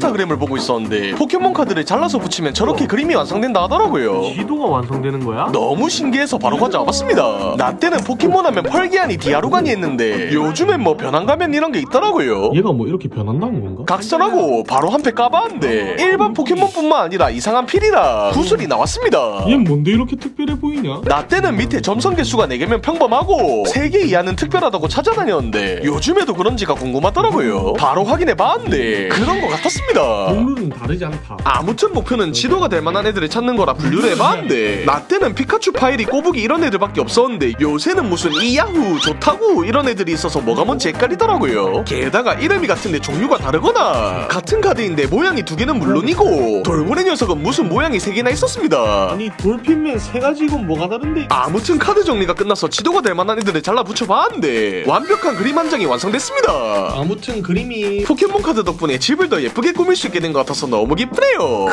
인스타그램을 보고 있었는데 포켓몬 카드를 잘라서 붙이면 저렇게 그림이 완성된다 하더라고요. 지도가 완성되는 거야? 너무 신기해서 바로 가져와봤습니다. 나 때는 포켓몬 하면 펄기아니 디아루가니 했는데 요즘엔 뭐 변환가면 이런 게 있더라고요. 얘가 뭐 이렇게 변한다는 건가? 각설하고 바로 한 패 까봤는데 일반 포켓몬뿐만 아니라 이상한 필이랑 구슬이 나왔습니다. 얘 뭔데 이렇게 특별해 보이냐? 나 때는 밑에 점성 개수가 4개면 평범하고 3개 이하는 특별하다고 찾아다녔는데 요즘에도 그런지가 궁금하더라고요. 바로 확인해봤는데 그런 것 같았습니다. 목록은 다르지 않다. 아무튼 목표는 지도가 될 만한 애들을 찾는 거라 분류를 해봤는데 나 때는 피카츄 파이리 꼬부기 이런 애들밖에 없었는데 요새는 무슨 이야후 좋다고 이런 애들이 있어서 뭐가 뭔지 헷갈리더라고요. 게다가 이름이 같은데 종류가 다르거나. 같은 카드인데 모양이 두 개는 물론이고 돌고래 녀석은 무슨 모양이 세 개나 있었습니다. 아니 돌핀맨 세 가지건 뭐가 다른데? 아무튼 카드 정리가 끝나서 지도가 될 만한 애들을 잘라 붙여봤는데 완벽한 그림 한 장이 완성됐습니다. 아무튼 그림이 포켓몬 카드 덕분에 집을 더 예쁘게 꾸밀 수 있게 된 것 같아서 너무 기쁘네요